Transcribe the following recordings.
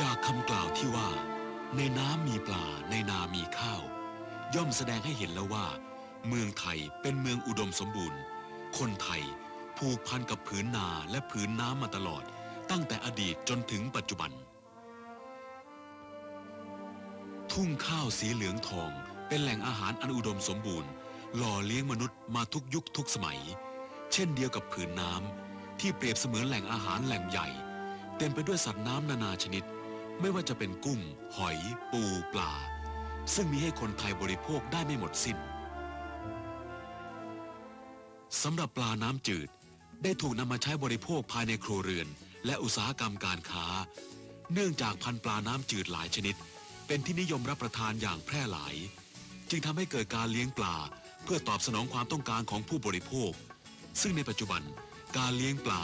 จากคำกล่าวที่ว่า ในน้ำมีปลาในนามีข้าว ย่อมแสดงให้เห็นแล้วว่า เมืองไทยเป็นเมืองอุดมสมบูรณ์ คนไทยผูกพันกับผืนนาและผืนน้ำมาตลอด ตั้งแต่อดีตจนถึงปัจจุบัน ทุ่งข้าวสีเหลืองทอง เป็นแหล่งอาหารอันอุดมสมบูรณ์ หล่อเลี้ยงมนุษย์มาทุกยุคทุกสมัย เช่นเดียวกับผืนน้ำที่เปรียบเสมือนแหล่งอาหารแหล่งใหญ่ เต็มไปด้วยสัตว์น้ำนานาชนิด ไม่ว่าจะเป็นกุ้ง หอย ปู ปลา ซึ่งมีให้คนไทยบริโภคได้ไม่หมดสิ้นสำหรับปลาน้ำจืดได้ถูกนำมาใช้บริโภคภายในครัวเรือน และอุตสาหกรรมการค้า เนื่องจากพันปลาน้ำจืดหลายชนิด เป็นที่นิยมรับประทานอย่างแพร่หลาย จึงทำให้เกิดการเลี้ยงปลาเพื่อตอบสนองความต้องการของผู้บริโภค ซึ่งในปัจจุบันการเลี้ยงปลา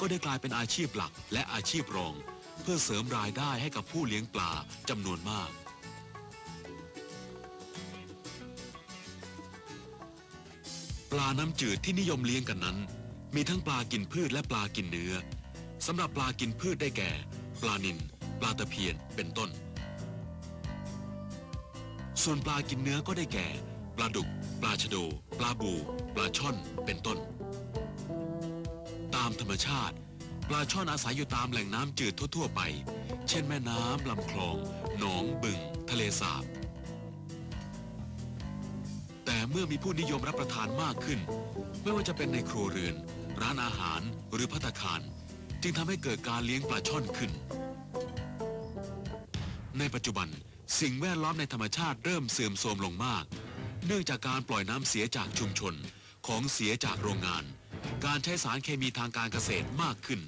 ก็ได้กลายเป็นอาชีพหลักและอาชีพรอง เพื่อเสริมรายได้ให้กับผู้เลี้ยงปลาจำนวนมาก ปลาน้ำจืดที่นิยมเลี้ยงกันนั้น มีทั้งปลากินพืชและปลากินเนื้อสำหรับปลากินพืชได้แก่ ปลานิลปลาตะเพียนเป็นต้น ส่วนปลากินเนื้อก็ได้แก่ ปลาดุก ปลาชะโด ปลาบู ปลาช่อนเป็นต้น ตามธรรมชาติ ปลาช่อนอาศัยอยู่ตามแหล่งน้ำจืดทั่วๆไป เช่นแม่น้ำลำคลอง หนองบึง ทะเลสาบ แต่เมื่อมีผู้นิยมรับประทานมากขึ้น ไม่ว่าจะเป็นในครัวเรือน ร้านอาหารหรือพัตคาร จึงทำให้เกิดการเลี้ยงปลาช่อนขึ้น ในปัจจุบันสิ่งแวดล้อมในธรรมชาติเริ่มเสื่อมโทรมลงมาก เนื่องจากการปล่อยน้ำเสียจากชุมชนของเสียจากโรงงาน การใช้สารเคมีทางการเกษตรมากขึ้น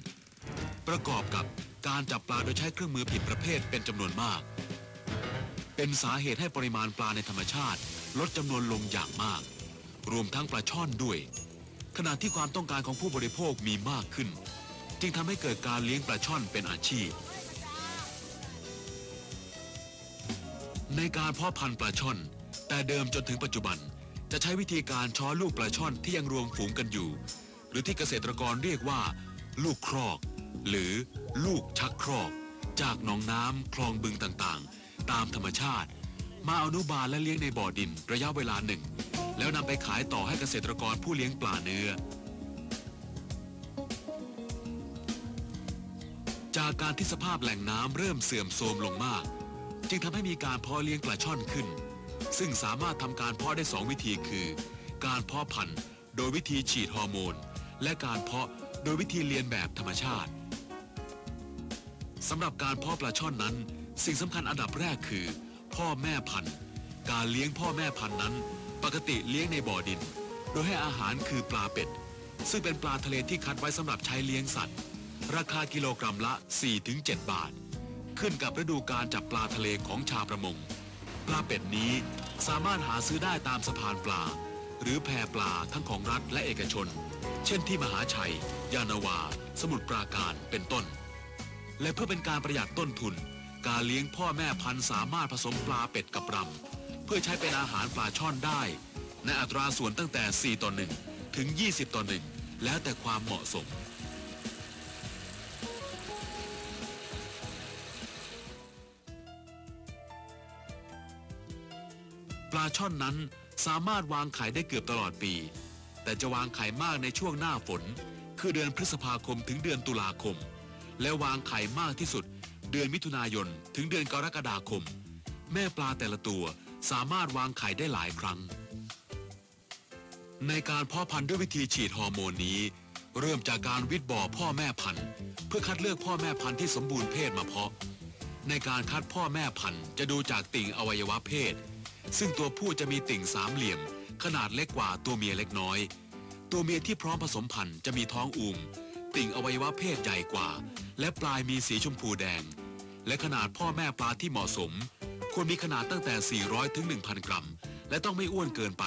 ประกอบกับการจับปลาโดยใช้เครื่องมือผิดประเภทเป็นจำนวนมาก เป็นสาเหตุให้ปริมาณปลาในธรรมชาติลดจำนวนลงอย่างมาก รวมทั้งปลาช่อนด้วย ขณะที่ความต้องการของผู้บริโภคมีมากขึ้น จึงทำให้เกิดการเลี้ยงปลาช่อนเป็นอาชีพ ในการเพาะพันธุ์ปลาช่อน แต่เดิมจนถึงปัจจุบันจะใช้วิธีการช้อลูกปลาช่อนที่ยังรวมฝูงกันอยู่ รือที่เกษตรกรเรียกว่า ลูกครอก หรือลูกชักครอก จากหนองน้ำคลองบึงต่างๆ ตามธรรมชาติ มาอนุบาลและเลี้ยงในบ่อดินระยะเวลาหนึ่ง แล้วนำไปขายต่อให้เกษตรกรผู้เลี้ยงปลาเนื้อ จากการที่สภาพแหล่งน้ำเริ่มเสื่อมโทรมลงมาก จึงทำให้มีการเพาะเลี้ยงปลาช่อนขึ้น ซึ่งสามารถทำการเพาะได้2วิธีคือ การเพาะพันธุ์ โดยวิธีฉีดฮอร์โมน และการเพาะโดยวิธีเลียนแบบธรรมชาติสำหรับการเพาะปลาช่อนนั้น สิ่งสำคัญอันดับแรกคือ พ่อแม่พันธุ์ การเลี้ยงพ่อแม่พันธุ์นั้น ปกติเลี้ยงในบ่อดิน โดยให้อาหารคือปลาเป็ด ซึ่งเป็นปลาทะเลที่คัดไว้สำหรับใช้เลี้ยงสัตว์ ราคากิโลกรัมละ 4-7 บาท ขึ้นกับฤดูการจับปลาทะเลของชาวประมง ปลาเป็ดนี้สามารถหาซื้อได้ตามสะพานปลา หรือแพปลาทั้งของรัฐและเอกชน เช่นที่มหาชัย ยานาวา สมุทรปราการเป็นต้น และเพื่อเป็นการประหยัดต้นทุน การเลี้ยงพ่อแม่พันธุ์สามารถผสมปลาเป็ดกับรำเพื่อใช้เป็นอาหารปลาช่อนได้ ในอัตราส่วนตั้งแต่ 4 ต่อ 1 ถึง 20 ต่อ 1 แล้วแต่ความเหมาะสมปลาช่อนนั้นสามารถวางไข่ได้เกือบตลอดปี แต่จะวางไข่มากในช่วงหน้าฝน คือเดือนพฤษภาคมถึงเดือนตุลาคม และวางไข่มากที่สุด เดือนมิถุนายนถึงเดือนกรกฎาคม แม่ปลาแต่ละตัวสามารถวางไข่ได้หลายครั้ง ในการเพาะพันธุ์ด้วยวิธีฉีดฮอร์โมนนี้ เริ่มจากการวิดบ่อพ่อแม่พันธุ์ เพื่อคัดเลือกพ่อแม่พันธุ์ที่สมบูรณ์เพศมาเพาะ ในการคัดพ่อแม่พันธุ์จะดูจากติ่งอวัยวะเพศ ซึ่งตัวผู้จะมีติ่งสามเหลี่ยม ขนาดเล็กกว่าตัวเมียเล็กน้อย ตัวเมียที่พร้อมผสมพันธุ์จะมีท้องอูมติ่งอวัยวะเพศใหญ่กว่า และปลายมีสีชมพูแดง และขนาดพ่อแม่ปลาที่เหมาะสม ควรมีขนาดตั้งแต่ 400ถึง1,000 กรัม และต้องไม่อ้วนเกินไป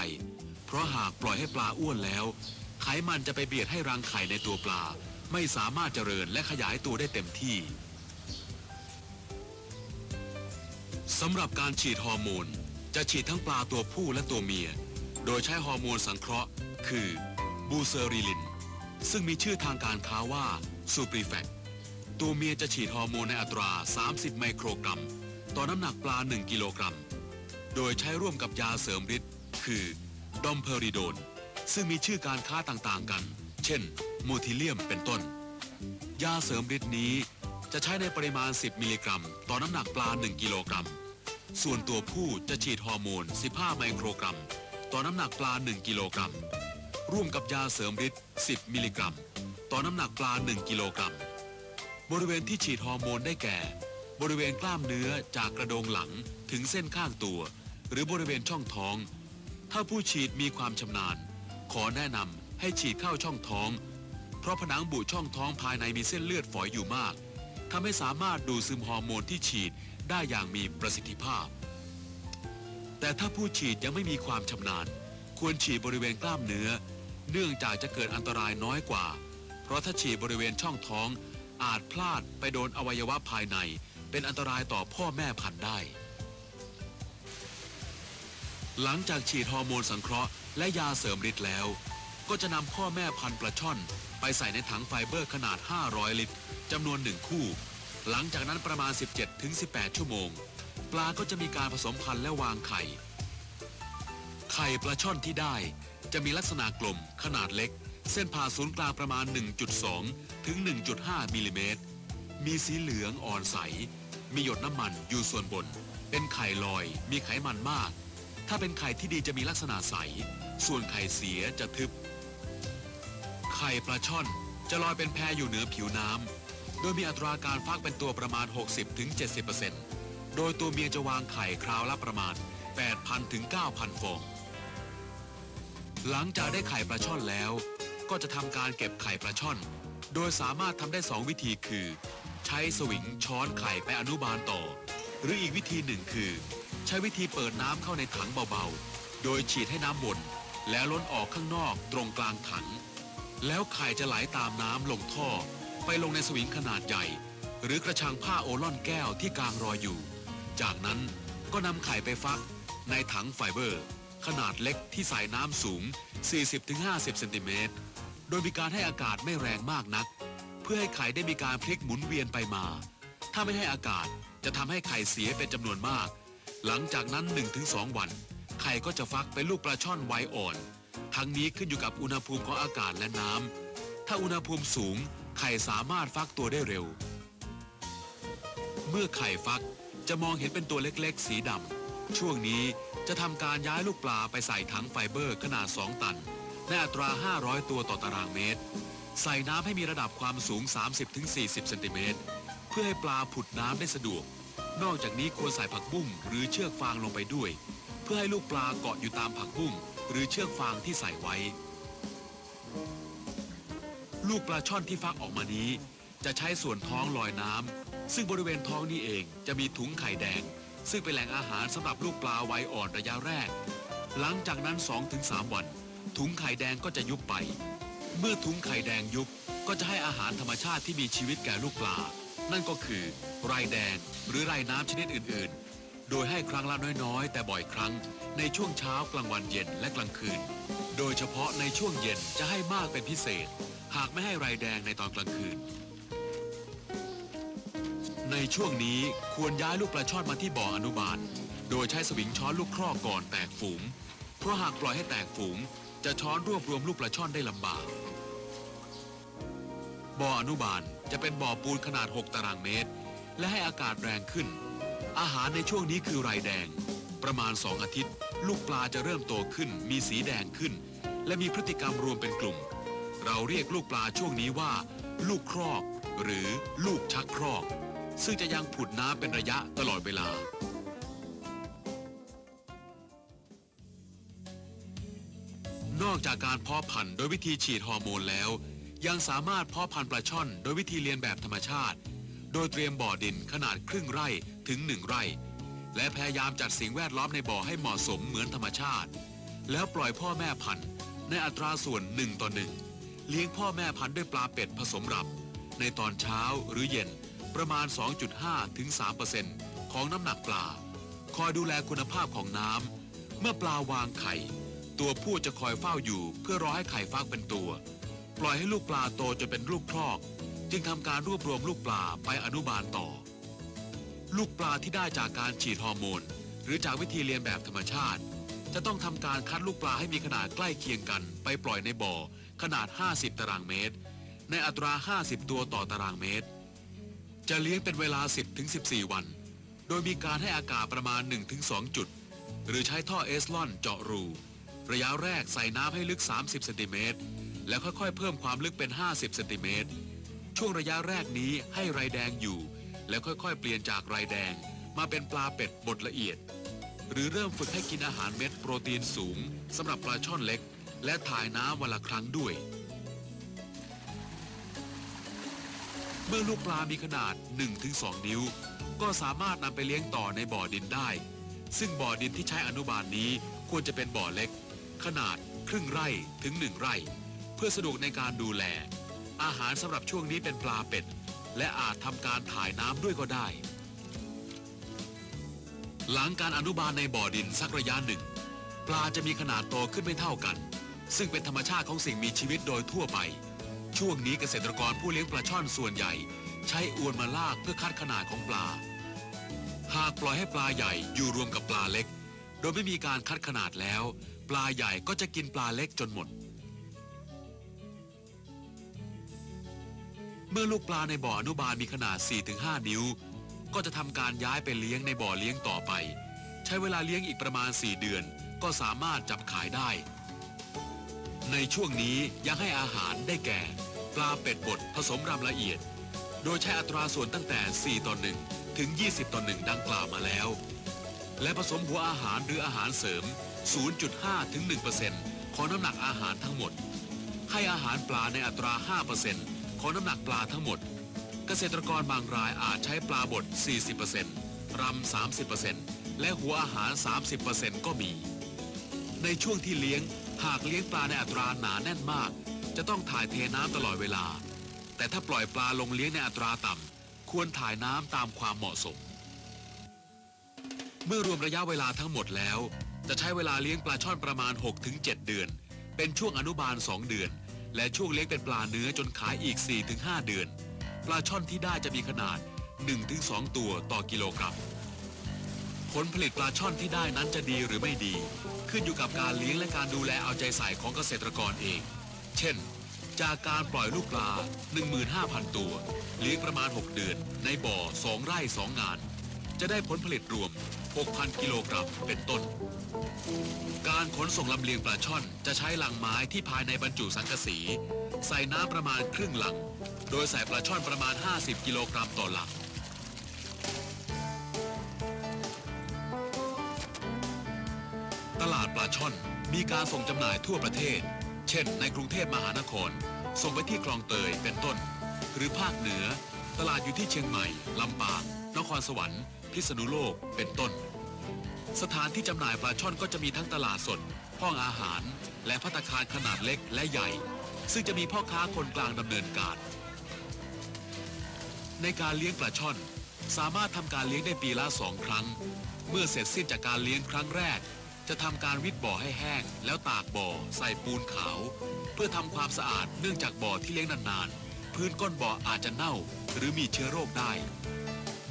เพราะหากปล่อยให้ปลาอ้วนแล้ว ไขมันจะไปเบียดให้รังไข่ในตัวปลา ไม่สามารถเจริญและขยายตัวได้เต็มที่สำหรับการฉีดฮอร์โมน จะฉีดทั้งปลาตัวผู้และตัวเมีย โดยใช้ฮอร์โมนสังเคราะห์ คือบูเซอริลิน ซึ่งมีชื่อทางการค้าว่าซูปริแฟกตัวเมียจะฉีดฮอร์โมนในอัตรา 30 ไมโครกรัม ต่อน้ำหนักปลา 1 กิโลกรัม โดยใช้ร่วมกับยาเสริมฤทธิ์คือดอมเพอริโดน ซึ่งมีชื่อการค้าต่างๆกัน เช่นโมทิเลียมเป็นต้น ยาเสริมฤทธิ์นี้จะใช้ในปริมาณ 10 มิลลิกรัม ต่อน้ำหนักปลา 1 กิโลกรัม ส่วนตัวผู้จะฉีดฮอร์โมน 15 ไมโครกรัม ต่อน้ำหนักปลา 1 กิโลกรัม ร่วมกับยาเสริมฤทธิ์ 10 มิลลิกรัม ต่อน้ำหนักปลา 1 กิโลกรัม บริเวณที่ฉีดฮอร์โมนได้แก่ บริเวณกล้ามเนื้อจากกระโดงหลังถึงเส้นข้างตัว หรือบริเวณช่องท้อง ถ้าผู้ฉีดมีความชำนาญ ขอแนะนำให้ฉีดเข้าช่องท้อง เพราะผนังบุช่องท้องภายในมีเส้นเลือดฝอยอยู่มากทำให้สามารถดูดซึมฮอร์โมนที่ฉีดได้อย่างมีประสิทธิภาพ แต่ถ้าผู้ฉีดยังไม่มีความชำนาญ ควรฉีดบริเวณกล้ามเนื้อ เนื่องจากจะเกิดอันตรายน้อยกว่า เพราะถ้าฉีดบริเวณช่องท้อง อาจพลาดไปโดนอวัยวะภายใน เป็นอันตรายต่อพ่อแม่พันธุ์ได้ หลังจากฉีดฮอร์โมนสังเคราะห์และยาเสริมฤทธิ์แล้ว ก็จะนำพ่อแม่พันธุ์ปลาช่อน ไปใส่ในถังไฟเบอร์ขนาด 500 ลิตรจำนวนหนึ่งคู่ หลังจากนั้นประมาณ 17-18 ชั่วโมง ปลาก็จะมีการผสมพันธุ์และวางไข่ ไข่ปลาช่อนที่ได้จะมีลักษณะกลมขนาดเล็ก เส้นผ่าศูนย์กลางประมาณ 1.2 ถึง 1.5มิลลิเมตร มีสีเหลืองอ่อนใส มีหยดน้ำมันอยู่ส่วนบน เป็นไข่ลอย มีไขมันมาก ถ้าเป็นไข่ที่ดีจะมีลักษณะใส ส่วนไข่เสียจะทึบ ไข่ปลาช่อนจะลอยเป็นแพอยู่เหนือผิวน้ำโดยมีอัตราการฟักเป็นตัวประมาณ 60-70% โดยตัวเมียจะวางไข่คราวละประมาณ 8,000 ถึง 9,000 ฟอง หลังจากได้ไข่ปลาช่อนแล้ว ก็จะทำการเก็บไข่ปลาช่อน โดยสามารถทำได้ 2 วิธีคือ ใช้สวิงช้อนไข่ไปอนุบาลต่อ หรืออีกวิธีหนึ่งคือ ใช้วิธีเปิดน้ำเข้าในถังเบาๆ โดยฉีดให้น้ำวนแล้วล้นออกข้างนอกตรงกลางถัง แล้วไข่จะไหลตามน้ำลงท่อ ไปลงในสวิงขนาดใหญ่ หรือกระชังผ้าโอล่อนแก้วที่กลางรอยอยู่ จากนั้นก็นำไข่ไปฟักในถังไฟเบอร์ ขนาดเล็กที่ใส่น้ำสูง 40-50เซนติเมตร โดยมีการให้อากาศไม่แรงมากนัก เพื่อให้ไข่ได้มีการพลิกหมุนเวียนไปมา ถ้าไม่ให้อากาศจะทำให้ไข่เสียเป็นจำนวนมาก หลังจากนั้น 1-2 วัน ไข่ก็จะฟักเป็นลูกปลาช่อนไวอ่อน ทั้งนี้ขึ้นอยู่กับอุณหภูมิของอากาศและน้ำ ถ้าอุณหภูมิสูง ไข่สามารถฟักตัวได้เร็ว เมื่อไข่ฟัก จะมองเห็นเป็นตัวเล็กๆ สีดำ ช่วงนี้จะทำการย้ายลูกปลาไปใส่ถังไฟเบอร์ขนาด 2 ตัน ในอัตรา 500 ตัวต่อตารางเมตร ใส่น้ำให้มีระดับความสูง 30-40เซนติเมตร เพื่อให้ปลาผุดน้ำได้สะดวก นอกจากนี้ควรใส่ผักบุ้งหรือเชือกฟางลงไปด้วย เพื่อให้ลูกปลาเกาะอยู่ตามผักบุ้งหรือเชือกฟางที่ใส่ไว้ ลูกปลาช่อนที่ฟักออกมานี้ จะใช้ส่วนท้องลอยน้ำซึ่งบริเวณท้องนี้เองจะมีถุงไข่แดง ซึ่งเป็นแหล่งอาหารสำหรับลูกปลาวัยอ่อนระยะแรก หลังจากนั้น 2-3 วัน ถุงไข่แดงก็จะยุบไป เมื่อถุงไข่แดงยุบก็จะให้อาหารธรรมชาติที่มีชีวิตแก่ลูกปลา นั่นก็คือไรแดงหรือไรน้ำชนิดอื่น ๆ โดยให้ครั้งละน้อยๆ แต่บ่อยครั้ง ในช่วงเช้ากลางวันเย็นและกลางคืน โดยเฉพาะในช่วงเย็นจะให้มากเป็นพิเศษ หากไม่ให้ไรแดงในตอนกลางคืนใน ช่วงนี้ควรย้ายลูกปลาช่อนมาที่บ่ออนุบาล โดยใช้สวิงช้อนลูกครอกก่อนแตกฝูง เพราะหากปล่อยให้แตกฝูง จะช้อนรวบรวมลูกปลาช่อนได้ลำบาก บ่ออนุบาลจะเป็นบ่อปูนขนาด 6 ตารางเมตร และให้อากาศแรงขึ้น อาหารในช่วงนี้คือไรแดง ประมาณ 2 อาทิตย์ ลูกปลาจะเริ่มโตขึ้น มีสีแดงขึ้น และมีพฤติกรรมรวมเป็นกลุ่ม เราเรียกลูกปลาช่วงนี้ว่า ลูกครอก หรือลูกชักครอก ซึ่งจะยังผุดน้ำเป็นระยะตลอดเวลา นอกจากการเพาะพันธุ์โดยวิธีฉีดฮอร์โมนแล้ว ยังสามารถเพาะพันธุ์ปลาช่อน โดยวิธีเรียนแบบธรรมชาติ โดยเตรียมบ่อดินขนาดครึ่งไร่ถึงหนึ่งไร่ และพยายามจัดสิ่งแวดล้อมในบ่อให้เหมาะสมเหมือนธรรมชาติ แล้วปล่อยพ่อแม่พันธุ์ในอัตราส่วนหนึ่งต่อหนึ่งเลี้ยงพ่อแม่พันธุ์ด้วยปลาเป็ดผสมรับ ในตอนเช้าหรือเย็น ประมาณ 2.5 ถึง 3%ของน้ำหนักปลา คอยดูแลคุณภาพของน้ำ เมื่อปลาวางไข่ ตัวผู้จะคอยเฝ้าอยู่เพื่อรอให้ไข่ฟักเป็นตัว ปล่อยให้ลูกปลาโตจนเป็นลูกครอก จึงทำการรวบรวมลูกปลาไปอนุบาลต่อ ลูกปลาที่ได้จากการฉีดฮอร์โมน หรือจากวิธีเลียนแบบธรรมชาติ จะต้องทำการคัดลูกปลาให้มีขนาดใกล้เคียงกัน ไปปล่อยในบ่อขนาด 50 ตารางเมตร ในอัตรา 50 ตัวต่อตารางเมตร จะเลี้ยงเป็นเวลา 10-14 วัน โดยมีการให้อากาศประมาณ 1-2 จุด หรือใช้ท่อเอสลอนเจาะรู ระยะแรกใส่น้ำให้ลึก 30 เซนติเมตร แล้วค่อยๆ เพิ่มความลึกเป็น 50 เซนติเมตร ช่วงระยะแรกนี้ให้ไรแดงอยู่ แล้วค่อยๆ เปลี่ยนจากไรแดง มาเป็นปลาเป็ดบดละเอียด หรือเริ่มฝึกให้กินอาหารเม็ดโปรตีนสูงสำหรับปลาช่อนเล็ก และถ่ายน้ำวันละครั้งด้วย เมื่อลูกปลามีขนาด 1-2 นิ้ว ก็สามารถนำไปเลี้ยงต่อในบ่อดินได้ ซึ่งบ่อดินที่ใช้อนุบาลนี้ควรจะเป็นบ่อเล็ก ขนาดครึ่งไร่ถึง1ไร่ เพื่อสะดวกในการดูแล อาหารสำหรับช่วงนี้เป็นปลาเป็ด และอาจทำการถ่ายน้ำด้วยก็ได้ หลังการอนุบาลในบ่อดินสักระยะหนึ่ง ปลาจะมีขนาดโตขึ้นไม่เท่ากัน ซึ่งเป็นธรรมชาติของสิ่งมีชีวิตโดยทั่วไป ช่วงนี้เกษตรกรผู้เลี้ยงปลาช่อนส่วนใหญ่ ใช้อวนมาลากเพื่อคัดขนาดของปลา หากปล่อยให้ปลาใหญ่อยู่รวมกับปลาเล็ก โดยไม่มีการคัดขนาดแล้ว ปลาใหญ่ก็จะกินปลาเล็กจนหมด เมื่อลูกปลาในบ่ออนุบาลมีขนาด 4-5 นิ้ว ก็จะทำการย้ายไปเลี้ยงในบ่อเลี้ยงต่อไป ใช้เวลาเลี้ยงอีกประมาณ 4 เดือน ก็สามารถจับขายได้ในช่วงนี้ยังให้อาหารได้แก่ ปลาเป็ดบดผสมรำละเอียด โดยใช้อัตราส่วนตั้งแต่ 4 ต่อ 1 ถึง 20 ต่อ 1 ดังกล่าวมาแล้ว และผสมหัวอาหารหรืออาหารเสริม 0.5 ถึง 1%ของน้ำหนักอาหารทั้งหมด ให้อาหารปลาในอัตรา 5%ของน้ำหนักปลาทั้งหมด เกษตรกรบางรายอาจใช้ปลาบด 40%รำ 30%และหัวอาหาร 30%ก็มี ในช่วงที่เลี้ยงหากเลี้ยงปลาในอัตราหนาแน่นมาก จะต้องถ่ายเทน้ำตลอดเวลา แต่ถ้าปล่อยปลาลงเลี้ยงในอัตราต่ำควรถ่ายน้ำตามความเหมาะสม เมื่อรวมระยะเวลาทั้งหมดแล้ว จะใช้เวลาเลี้ยงปลาช่อนประมาณ 6-7 เดือน เป็นช่วงอนุบาล 2 เดือน และช่วงเลี้ยงเป็นปลาเนื้อจนขายอีก 4-5 เดือน ปลาช่อนที่ได้จะมีขนาด 1-2 ตัวต่อกิโลกรัมผลผลิตปลาช่อนที่ได้นั้นจะดีหรือไม่ดี ขึ้นอยู่กับการเลี้ยงและการดูแลเอาใจใส่ของเกษตรกรเอง เช่น จากการปล่อยลูกปลา 15,000 ตัวเลี้ยงประมาณ 6 เดือน ในบ่อ 2 ไร่ 2 งาน จะได้ผลผลิตรวม 6,000 กิโลกรัมเป็นต้น การขนส่งลำเลียงปลาช่อนจะใช้ลังไม้ที่ภายในบรรจุสังกะสี ใส่น้ำประมาณครึ่งลัง โดยใส่ปลาช่อนประมาณ 50 กิโลกรัมต่อลังตลาดปลาช่อนมีการส่งจำหน่ายทั่วประเทศ เช่น ในกรุงเทพมหานคร ส่งไปที่คลองเตยเป็นต้น หรือภาคเหนือ ตลาดอยู่ที่เชียงใหม่ ลำปาง นครสวรรค์ พิษณุโลก เป็นต้น สถานที่จำหน่ายปลาช่อนก็จะมีทั้งตลาดสด ห้องอาหาร และพัตคารขนาดเล็กและใหญ่ ซึ่งจะมีพ่อค้าคนกลางดำเนินการ ในการเลี้ยงปลาช่อน สามารถทำการเลี้ยงได้ปีละสองครั้ง เมื่อเสร็จสิ้นจากการเลี้ยงครั้งแรก จะทำการวิดบ่อให้แห้ง แล้วตากบ่อใส่ปูนขาว เพื่อทำความสะอาดเนื่องจากบ่อที่เลี้ยงนานๆ พื้นก้นบ่ออาจจะเน่า หรือมีเชื้อโรคได้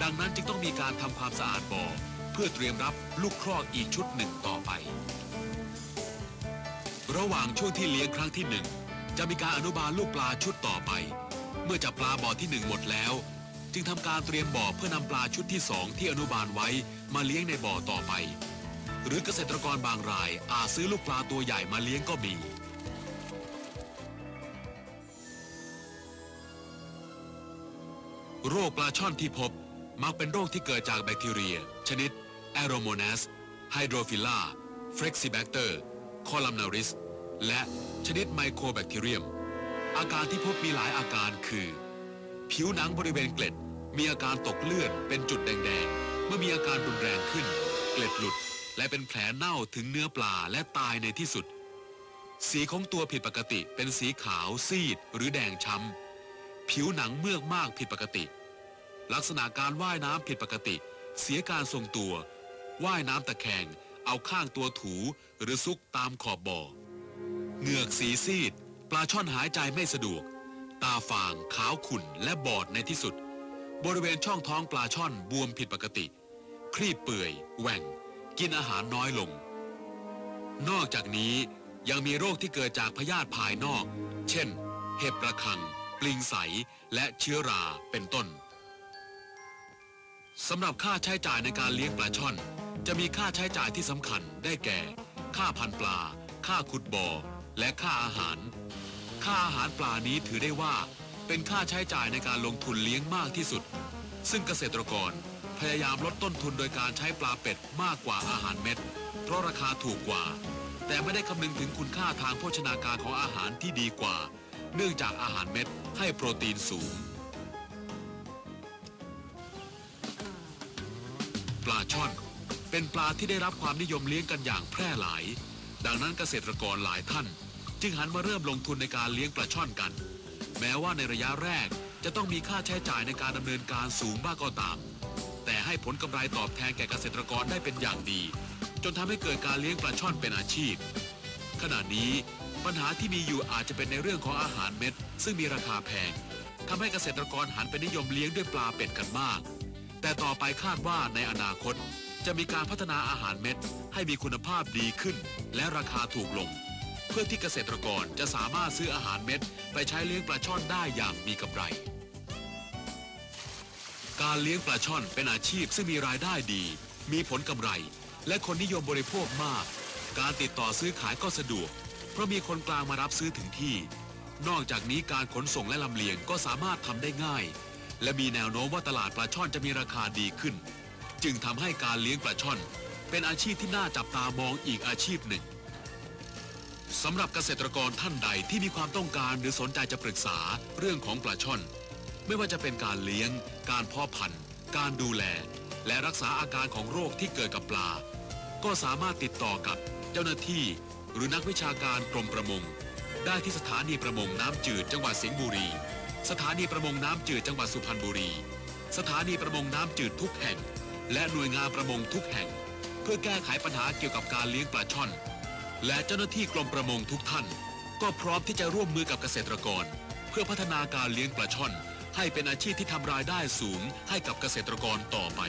ดังนั้นจึงต้องมีการทำความสะอาดบ่อ เพื่อเตรียมรับลูกครอกอีกชุดหนึ่งต่อไป ระหว่างช่วงที่เลี้ยงครั้งที่หนึ่งจะมีการอนุบาลลูกปลาชุดต่อไป เมื่อจับปลาบ่อที่หนึ่งหมดแล้ว จึงทำการเตรียมบ่อเพื่อนำปลาชุดที่สองที่อนุบาลไว้มาเลี้ยงในบ่อต่อไป หรือเกษตรกรบางรายอาจซื้อลูกปลาตัวใหญ่มาเลี้ยงก็มีโรคปลาช่อนที่พบมักเป็นโรคที่เกิดจากแบคทีเรีย ชนิด a r o m o n a s Hydrophila Flexibacter Columnaris และชนิดไมโครแบคทีเรียม อาการที่พบมีหลายอาการคือ ผิวหนังบริเวณเกล็ด มีอาการตกเลือดเป็นจุดแดงๆ เมื่อมีอาการรุนแรงขึ้น เกล็ดหลุด และเป็นแผลเน่าถึงเนื้อปลาและตายในที่สุด สีของตัวผิดปกติเป็นสีขาวซีดหรือแดงช้ำ ผิวหนังเมือกมากผิดปกติ ลักษณะการว่ายน้ำผิดปกติ เสียการทรงตัวว่ายน้ำตะแคงเอาข้างตัวถูหรือซุกตามขอบบ่อเหงือกสีซีด ปลาช่อนหายใจไม่สะดวกตตาฟางขาวขุ่นและบอดในที่สุด บริเวณช่องท้องปลาช่อนบวมผิดปกติ ครีบเปื่อยแหว่ง กินอาหารน้อยลง นอกจากนี้ยังมีโรคที่เกิดจากพยาธิภายนอก เช่น เห็บระคัง ปลิงใส และเชื้อราเป็นต้นสำหรับค่าใช้จ่ายในการเลี้ยงปลาช่อน จะมีค่าใช้จ่ายที่สำคัญได้แก่ ค่าพันปลา ค่าขุดบ่อ และค่าอาหาร ค่าอาหารปลานี้ถือได้ว่า เป็นค่าใช้จ่ายในการลงทุนเลี้ยงมากที่สุด ซึ่งเกษตรกร พยายามลดต้นทุนโดยการใช้ปลาเป็ดมากกว่าอาหารเม็ด เพราะราคาถูกกว่า แต่ไม่ได้คำนึงถึงคุณค่าทางโภชนาการของอาหารที่ดีกว่า เนื่องจากอาหารเม็ดให้โปรตีนสูง ปลาช่อนเป็นปลาที่ได้รับความนิยมเลี้ยงกันอย่างแพร่หลาย ดังนั้นเกษตรกรหลายท่าน จึงหันมาเริ่มลงทุนในการเลี้ยงปลาช่อนกัน แม้ว่าในระยะแรกจะต้องมีค่าใช้จ่ายในการดำเนินการสูงบ้างก็ตาม แต่ให้ผลกำไรตอบแทนแก่เกษตรกรได้เป็นอย่างดี จนทำให้เกิดการเลี้ยงปลาช่อนเป็นอาชีพ ขณะนี้ปัญหาที่มีอยู่อาจจะเป็นในเรื่องของอาหารเม็ด ซึ่งมีราคาแพงทำให้เกษตรกรหันไปนิยมเลี้ยงด้วยปลาเป็ดกันมาก แต่ต่อไปคาดว่าในอนาคต จะมีการพัฒนาอาหารเม็ด ให้มีคุณภาพดีขึ้น และราคาถูกลง เพื่อที่เกษตรกรจะสามารถซื้ออาหารเม็ด ไปใช้เลี้ยงปลาช่อนได้อย่างมีกำไร การเลี้ยงปลาช่อนเป็นอาชีพซึ่งมีรายได้ดี มีผลกำไร และคนนิยมบริโภคมาก การติดต่อซื้อขายก็สะดวก เพราะมีคนกลางมารับซื้อถึงที่ นอกจากนี้การขนส่งและลำเลียงก็สามารถทำได้ง่าย และมีแนวโน้มว่าตลาดปลาช่อนจะมีราคาดีขึ้น จึงทำให้การเลี้ยงปลาช่อน เป็นอาชีพที่น่าจับตามองอีกอาชีพหนึ่งสำหรับเกษตรกรท่านใดที่มีความต้องการหรือสนใจจะปรึกษาเรื่องของปลาช่อน ไม่ว่าจะเป็นการเลี้ยง การเพาะพันธุ์ การดูแล และรักษาอาการของโรคที่เกิดกับปลา ก็สามารถติดต่อกับเจ้าหน้าที่ หรือนักวิชาการกรมประมง ได้ที่สถานีประมงน้ำจืดจังหวัดสิงห์บุรี สถานีประมงน้ำจืดจังหวัดสุพรรณบุรี สถานีประมงน้ำจืดทุกแห่ง และหน่วยงานประมงทุกแห่ง เพื่อแก้ไขปัญหาเกี่ยวกับการเลี้ยงปลาช่อน และเจ้าหน้าที่กรมประมงทุกท่าน ก็พร้อมที่จะร่วมมือกับเกษตรกร เพื่อพัฒนาการเลี้ยงปลาช่อน ให้เป็นอาชีพที่ทำรายได้สูงให้กับเกษตรกรต่อไป